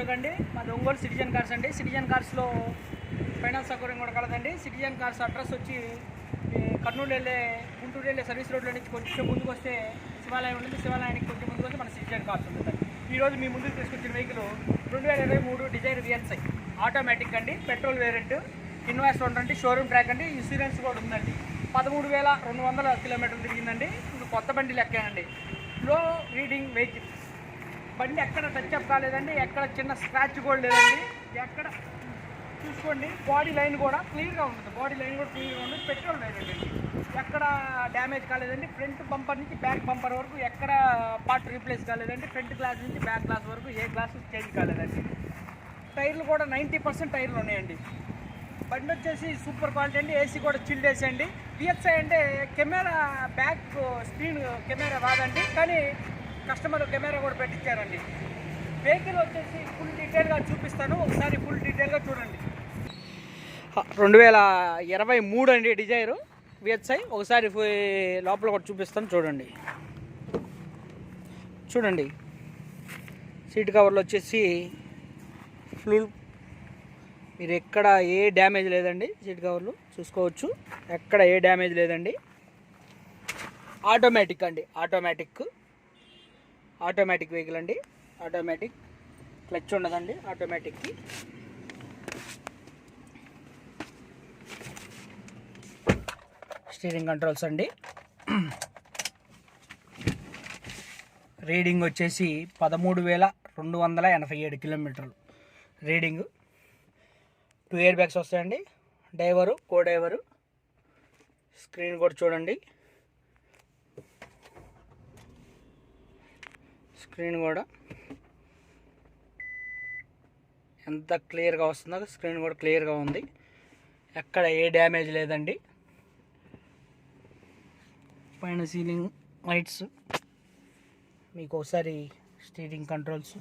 అశోక్ అండి. మాది Ongole citizen cars అండి. సిటిజన్ కార్స్లో ఫైనాన్స్ సౌకర్యం కూడా కలదండి. సిటిజన్ కార్స్ అడ్రస్ వచ్చి కర్నూలు వెళ్ళే గుంటూరు వెళ్ళే సర్వీస్ రోడ్లో నుంచి కొంచెం ముందుకు వస్తే శివాలయం ఉంటుంది. శివాలయానికి కొంచెం ముందుకు వస్తే మన సిటిజన్ కార్స్ ఉంటుంది. ఈరోజు మీ ముందుకు తీసుకొచ్చిన వెహికల్ రెండు వేల ఇరవై మూడు డిజైర్ విఎల్సై ఆటోమేటిక్ అండి. పెట్రోల్ వేరియంట్ ఇన్వాయిస్ ఉండండి షోరూమ్ ట్రాక్ అండి. ఇన్సూరెన్స్ కూడా ఉందండి. పదమూడు వేల రెండు వందల కిలోమీటర్లు తిరిగిందండి. కొత్త బండి లెక్కానండి. లో రీడింగ్ వెహికల్. బండి ఎక్కడ టచ్ అప్ కాలేదండి ఎక్కడ చిన్న స్క్రాచ్ కూడా లేదండి. ఎక్కడ? చూసుకోండి బాడీ లైన్ కూడా క్లియర్గా ఉంటుంది. బాడీ లైన్ కూడా క్లియర్గా ఉంటుంది. పెట్రోల్ వేరేండి ఎక్కడ డ్యామేజ్ కాలేదండి ఫ్రంట్ బంపర్ నుంచి బ్యాక్ బంపర్ వరకు ఎక్కడ పార్ట్ రీప్లేస్ కాలేదండి ఫ్రంట్ గ్లాస్ నుంచి బ్యాక్ గ్లాస్ వరకు ఏ గ్లాస్ చేంజ్ కాలేదండి. టైర్లు కూడా నైంటీ పర్సెంట్ టైర్లు ఉన్నాయండి. బండి వచ్చేసి సూపర్ క్వాలిటీ అండి ఏసీ కూడా చిల్డ్ ఏసీ అండి. పిఎస్ఐ అంటే కెమెరా బ్యాక్ స్క్రీన్ కెమెరా రాదండి. కానీ కస్టమర్ కెమెరా కూడా పెట్టించారండి. వెహికల్ వచ్చేసి ఫుల్ డీటెయిల్గా చూపిస్తాను. ఒకసారి ఫుల్ డీటెయిల్గా చూడండి. రెండు వేల ఇరవై మూడు అండి డిజైరు. విహెచ్ఐ ఒకసారి లోపల కూడా చూపిస్తాను. చూడండి. చూడండి. సీట్ కవర్లు వచ్చేసి ఫ్లూల్ మీరు ఎక్కడ ఏ డ్యామేజ్ లేదండి సీట్ కవర్లు. చూసుకోవచ్చు. ఎక్కడ ఏ డ్యామేజ్ లేదండి. ఆటోమేటిక్ అండి. ఆటోమేటిక్. ఆటోమేటిక్ వెహికల్ అండి. ఆటోమేటిక్ క్లచ్ ఉండదండి ఆటోమేటిక్కి. స్టీరింగ్ కంట్రోల్స్ అండి. రీడింగ్ వచ్చేసి పదమూడు వేల రెండు వందల ఎనభై ఏడు కిలోమీటర్లు. రీడింగ్. టూ ఇయర్ బ్యాగ్స్ వస్తాయండి. డైవరు కో డైవరు స్క్రీన్ కూడా చూడండి. స్క్రీన్ కూడా. ఎంత క్లియర్గా వస్తుందో స్క్రీన్ కూడా క్లియర్గా ఉంది. ఎక్కడ ఏ డ్యామేజ్ లేదండి. పైన సీలింగ్ లైట్స్. మీకు ఒకసారి steering controls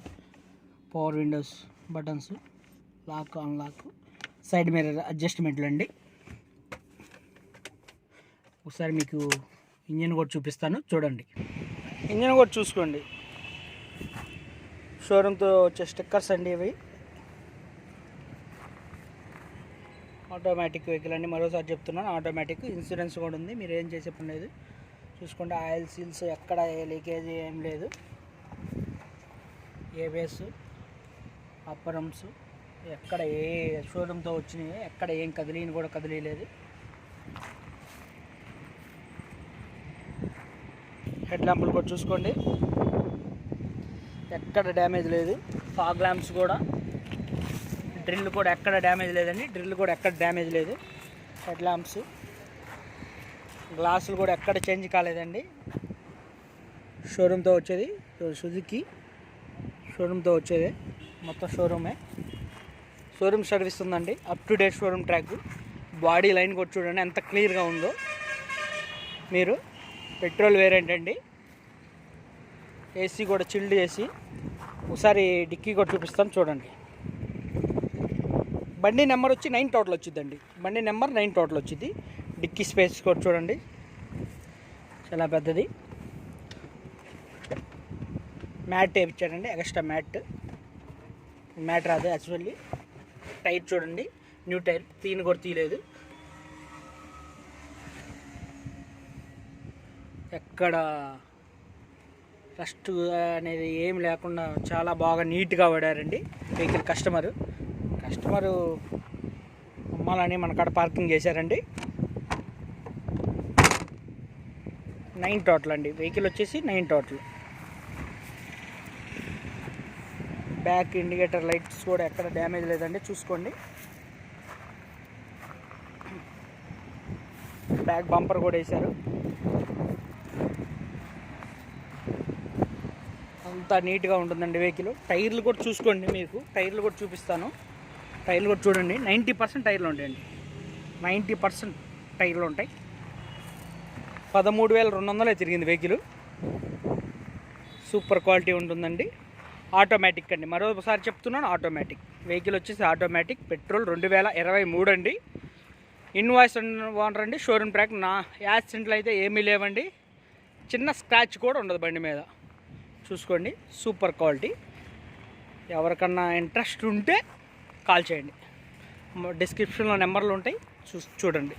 power windows buttons lock unlock side mirror అడ్జస్ట్మెంట్లు అండి. ఒకసారి మీకు ఇంజిన్ కూడా చూపిస్తాను చూడండి. ఇంజిన్ కూడా చూసుకోండి. షోరూమ్తో వచ్చే స్టిక్కర్స్ అండి ఇవి. ఆటోమేటిక్ వెహికల్ అండి. మరోసారి చెప్తున్నాను ఆటోమేటిక్ ఇన్సూరెన్స్ కూడా ఉంది. మీరు ఏం చేసే పని లేదు. చూసుకోండి ఆయిల్ సీల్స్ ఎక్కడ ఏ లీకేజ్ ఏం లేదు. ఏబిఎస్ అప్పరమ్స్ ఎక్కడ ఏ షోరూమ్తో వచ్చినాయి ఎక్కడ ఏం కదిలిని కూడా కదిలీలేదు హెడ్ ల్యాంపులు కూడా చూసుకోండి. ఎక్కడ డ్యామేజ్ లేదు. ఫాగ్ ల్యాంప్స్ కూడా. డ్రిల్ కూడా ఎక్కడ డ్యామేజ్ లేదండి. డ్రిల్ కూడా ఎక్కడ డ్యామేజ్ లేదు. Head lamps. గ్లాసులు కూడా ఎక్కడ చేంజ్ కాలేదండి. షోరూమ్తో వచ్చేది. సుజుకి షోరూమ్తో వచ్చేది. మొత్తం షోరూమే. షోరూమ్ సర్వీస్ ఉందండి. Up to date showroom track body line కూడా చూడండి. ఎంత క్లియర్గా ఉందో. మీరు పెట్రోల్ వేరియంట్ అండి ఏసీ కూడా చిల్డ్ ఏసీ ఒకసారి డిక్కీ కూడా చూపిస్తాను చూడండి. బండి నెంబర్ వచ్చి నైన్ టోటల్ వచ్చిందండి. బండి నెంబర్ నైన్ టోటల్ వచ్చింది. డిక్కీ స్పేస్ కూడా చూడండి. చాలా పెద్దది. మ్యాట్ వేయించాడండి. Extra mat. మ్యాట్ రాదు యాక్చువల్లీ. టైర్ చూడండి. New tyre. తీని కూడా తీయలేదు. ఎక్కడ? రస్ట్ అనేది ఏం లేకుండా చాలా బాగా నీట్గా పడారండి వెహికల్ కస్టమరు. కస్టమరు అమ్మాలని మన కాడ పార్కింగ్ చేశారండి. నైన్ టోటల్ అండి. వెహికల్ వచ్చేసి nine total. Back indicator lights కూడా ఎక్కడ డ్యామేజ్ లేదండి. చూసుకోండి. బ్యాక్ బంపర్ కూడా వేశారు. అంతా నీట్గా ఉంటుందండి వెహికల్. టైర్లు కూడా చూసుకోండి మీకు. టైర్లు కూడా చూపిస్తాను. టైర్లు కూడా చూడండి. నైంటీ పర్సెంట్ టైర్లు ఉంటాయండి. నైంటీ పర్సెంట్ టైర్లు ఉంటాయి. పదమూడు వేల రెండు వందలే తిరిగింది వెహికల్. సూపర్ క్వాలిటీ ఉంటుందండి. ఆటోమేటిక్ అండి. మరోసారి చెప్తున్నాను ఆటోమేటిక్. వెహికల్ వచ్చేసి ఆటోమేటిక్. పెట్రోల్ రెండు వేల ఇరవై మూడు అండి. ఇన్వాయిస్ ఓనర్ అండి. షోరూమ్ ట్రాక్ నా యాక్సిడెంట్లు అయితే ఏమీ లేవండి. చిన్న స్క్రాచ్ కూడా ఉండదు బండి మీద. చూసుకోండి. Super quality. ఎవరికన్నా ఇంట్రెస్ట్ ఉంటే కాల్ చేయండి. డిస్క్రిప్షన్లో నెంబర్లు ఉంటాయి. చూ చూడండి.